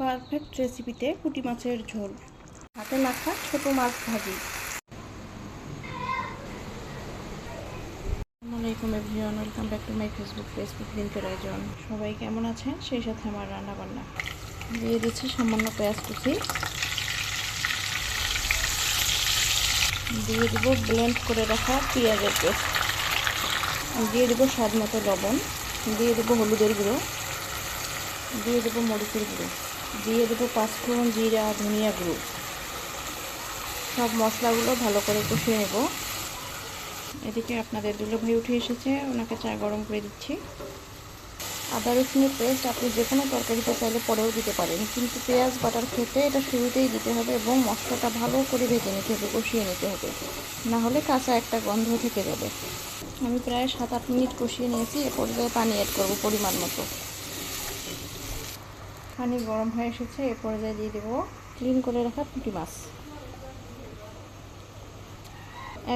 Perfect রেসিপিতে পুঁটি মাছের ঝোল। হাতে মাখা ছোট মাছ ভাজি। আসসালামাইকুম everyone, welcome back to my Facebook Facebook দিনকের আয়োজন সবাই কেমন আছেন? সেই সাথে আমার রান্না বান্না দিয়ে দিচ্ছি সামান্য পেঁয়াজ কুচি। দিয়ে দেবো ব্লেন্ড করে রাখা পেঁয়াজের পেস্ট। দিয়ে দেবো স্বাদ মতো লবণ। দিয়ে দেবো হলুদের গুঁড়ো। দিয়ে দেবো মরিচের গুঁড়ো। দিয়ে দেবো পাঁচফোড়ন, জিরা ধনিয়া গুঁড়ো। সব মশলাগুলো ভালো করে কষিয়ে নেব। এদিকে আপনাদের দুলো ভাই উঠে এসেছে, ওনাকে চা গরম করে দিচ্ছি। আদা রসুনের পেস্ট আপনি যে কোনো তরকারিতে চাইলে পরেও দিতে পারেন, কিন্তু পেঁয়াজ, বাটার খেতে এটা শুরুতেই দিতে হবে এবং মশলাটা ভালো করে ভেজে নিতে হবে, কষিয়ে নিতে হবে। না হলে কাঁচা একটা গন্ধ থেকে যাবে। আমি প্রায় সাত আট মিনিট কষিয়ে নিয়েছি, এ পর্যায়ে পানি অ্যাড করব পরিমাণ মতো। পানি গরম হয়ে এসেছে, এ পর্যায়ে দিয়ে দেবো ক্লিন করে রাখা পুঁটি মাছ।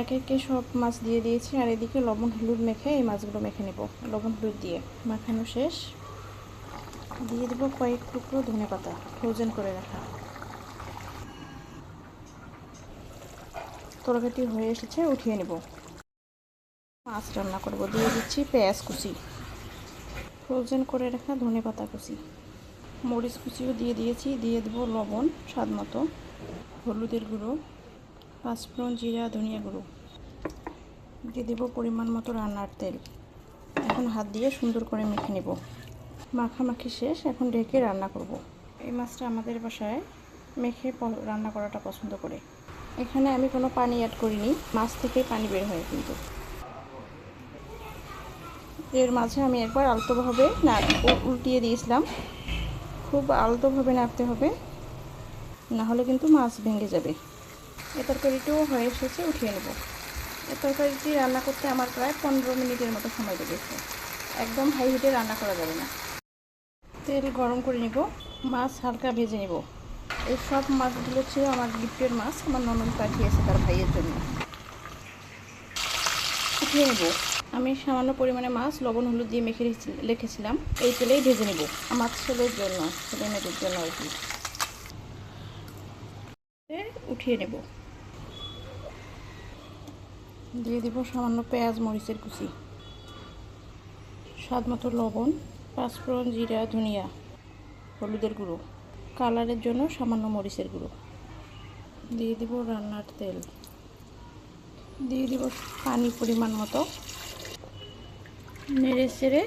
এক একে সব মাছ দিয়ে দিয়েছি, আর এদিকে লবণ, হলুদ মেখে এই মাছগুলো মেখে নেব। লবণ, হলুদ দিয়ে মাখানো শেষ। দিয়ে দেবো কয়েক টুকরো ধনে পাতা ফ্রোজেন করে রাখা। তরকারিটি হয়ে এসেছে, উঠিয়ে নেব। মাছ রান্না করব। দিয়ে দিচ্ছি পেঁয়াজ কুচি। ফ্রোজেন করে রাখা ধনে পাতা কুচি। মরিচ কুচিও দিয়ে দিয়েছি, দিয়ে দেবো লবণ, স্বাদ মতো, হলুদের গুঁড়ো, পাঁচফোড়ন জিরা, ধনিয়া গুঁড়ো। দিয়ে দেবো পরিমাণ মতো রান্নার তেল। এখন হাত দিয়ে সুন্দর করে মেখে নেব। মাখামাখি শেষ, এখন ঢেকে রান্না করব। এই মাছটা আমাদের বাসায় মেখে রান্না করাটা পছন্দ করে। এখানে আমি কোনো পানি অ্যাড করিনি, মাছ থেকে পানি বের হয় কিন্তু। এর মাঝে আমি একবার আলতোভাবে না উল্টিয়ে দিয়েছিলাম। খুব আলতোভাবে নাড়তে হবে। না হলে কিন্তু মাছ ভেঙে যাবে। এ তরকারিটিও হয়ে এসেছে, উঠিয়ে নেব। এ তরকারিটি রান্না করতে আমার প্রায় পনেরো মিনিটের মতো সময় লেগেছে। একদম হাই হিটে রান্না করা যাবে না। তেল গরম করে নিব, মাছ হালকা ভেজে নেব। এই সব মাছগুলো ছিল আমার গিফটের মাছ, আমার ননদ পাঠিয়েছে তার ভাইয়ের জন্য। উঠিয়ে নেব। আমি সামান্য পরিমাণে মাছ, লবণ, হলুদ দিয়ে মেখে রেখেছিলাম। এই তেলেই ভেজে নেব। আমার ছেলের জন্য, ছেলে মেয়েদের জন্য আর কি। উঠিয়ে নেব। দিয়ে দিব সামান্য পেঁয়াজ, মরিচের কুচি। স্বাদ মতো লবণ, পাঁচফোড়ন, জিরা, ধনিয়া, হলুদের গুঁড়ো। কালারের জন্য সামান্য মরিচের গুঁড়ো। দিয়ে দিব রান্নার তেল। দিয়ে দিব পানি পরিমাণ মতো। নেড়ে চেড়ে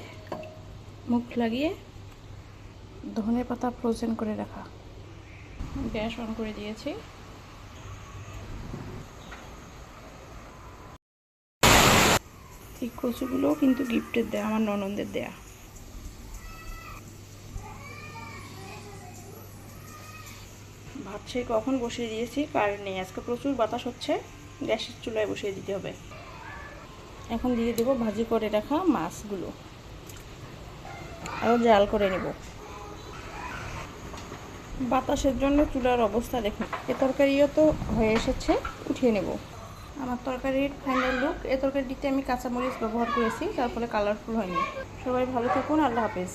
মুখ লাগিয়ে ধনে পাতা ফ্রোজেন করে রাখা। গ্যাস অন করে দিয়েছি। এই কচুগুলোও কিন্তু গিফটের দেয়া, আমার ননদের দেয়া। ভাবছি কখন বসিয়ে দিয়েছি, কারেন্ট নেই। আজকে প্রচুর বাতাস হচ্ছে, গ্যাসের চুলায় বসিয়ে দিতে হবে। এখন দিয়ে দেবো ভাজি করে রাখা মাছগুলো। আরও জাল করে নেব। বাতাসের জন্য চুলার অবস্থা দেখুন, এ তরকারিও তো হয়ে এসেছে, উঠিয়ে নেব। আমার তরকারির ফাইনাল লুক এ তরকারিটিতে আমি কাঁচামরিচ ব্যবহার করেছি, তার ফলে কালারফুল হয়নি। সবাই ভালো থাকুন, আল্লাহ হাফেজ।